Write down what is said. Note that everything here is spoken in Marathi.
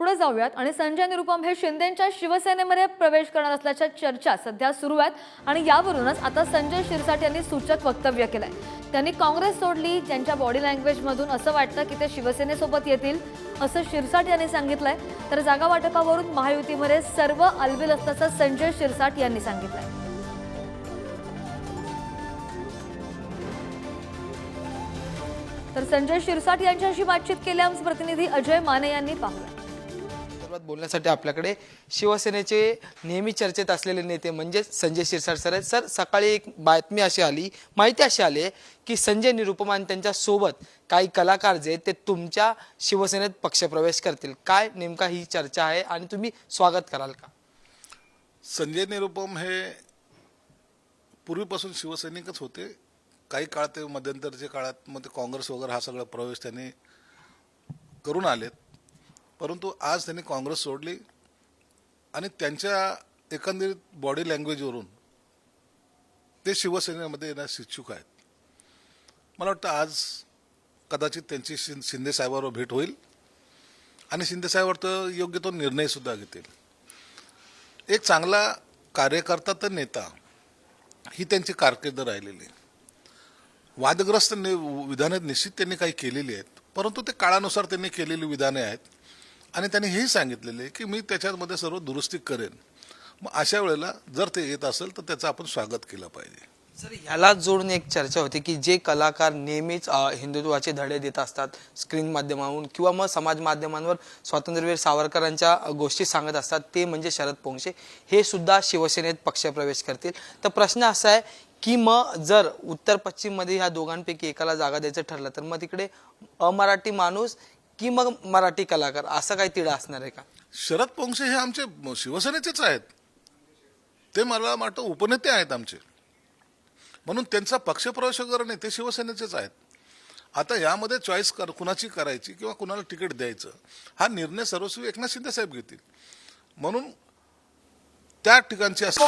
पुढे जाऊयात. आणि संजय निरुपम हे शिंदेच्या शिवसेनेमध्ये प्रवेश करणार असल्याच्या चर्चा सध्या सुरू आहेत. आणि यावरूनच आता संजय शिरसाट यांनी सूचक वक्तव्य केलंय. त्यांनी काँग्रेस सोडली ज्यांच्या बॉडी लँग्वेजमधून असं वाटतं की ते शिवसेनेसोबत येतील असं शिरसाट यांनी सांगितलंय. तर जागा वाटपावरून महायुतीमध्ये सर्व अलबिल असल्याचं संजय शिरसाट यांनी सांगितलंय. तर संजय शिरसाट यांच्याशी बातचीत केल्यास प्रतिनिधी अजय माने यांनी पाहिलं संदर्भात बोलण्यासाठी आपल्याकडे शिवसेनेचे नेहमी चर्चेत असलेले नेते म्हणजे संजय शिरसाट सर आहेत. सर सकाळी एक बातमी अशी आली माहिती अशी आली की संजय निरुपमा आणि त्यांच्यासोबत काही कलाकार जे आहेत ते तुमच्या शिवसेनेत पक्षप्रवेश करतील. काय नेमका ही चर्चा आहे आणि तुम्ही स्वागत कराल का? संजय निरुपम हे पूर्वीपासून शिवसैनिकच होते. काही काळ ते मध्यंतरच्या काळात मग ते काँग्रेस वगैरे हा सगळा प्रवेश त्यांनी करून आलेत. परंतु आज त्यांनी काँग्रेस सोडली आणि त्यांच्या एकंदरीत बॉडी लँग्वेजवरून ते शिवसेनेमध्ये येण्यास इच्छुक आहेत. मला वाटतं आज कदाचित त्यांची शिं शिंदे साहेबांवर भेट होईल आणि शिंदे साहेबांवर तर योग्य तो निर्णयसुद्धा घेतील. एक चांगला कार्यकर्ता तर नेता ही त्यांची कारकीर्द राहिलेली. आहे. वादग्रस्त नि विधानं निश्चित त्यांनी काही केलेली आहेत परंतु ते काळानुसार त्यांनी केलेली विधाने आहेत. आणि त्यांनी हेही सांगितलेले आहे की मी त्याच्यामध्ये सर्व दुरुस्ती करेन. मग अशा वेळेला जर ते येत असेल तर त्याचं आपण स्वागत केलं पाहिजे. सर ह्याला जोडून एक चर्चा होती की जे कलाकार नेहमीच हिंदुत्वाचे धडे देत असतात स्क्रीन माध्यमावरून किंवा मग समाज माध्यमांवर स्वातंत्र्यवीर सावरकरांच्या गोष्टी सांगत असतात ते म्हणजे शरद पोंक्षे. हे सुद्धा शिवसेनेत पक्षप्रवेश करतील. तर प्रश्न असा आहे की मग जर उत्तर पश्चिममध्ये ह्या दोघांपैकी एकाला जागा द्यायचं ठरलं तर मग तिकडे अमराठी माणूस की मग मराठी कलाकार असं काही तिढा असणार आहे का? शरद पोंक्षे हे आमचे शिवसेनेचेच आहेत. ते मला वाटतं उपनेते आहेत आमचे. म्हणून त्यांचा पक्षप्रवेश वगैरे नाही ते शिवसेनेचेच आहेत. आता यामध्ये चॉईस कर कुणाची करायची किंवा कुणाला तिकीट द्यायचं हा निर्णय सर्वस्वी एकनाथ शिंदे साहेब घेतील. म्हणून त्या ठिकाणची असं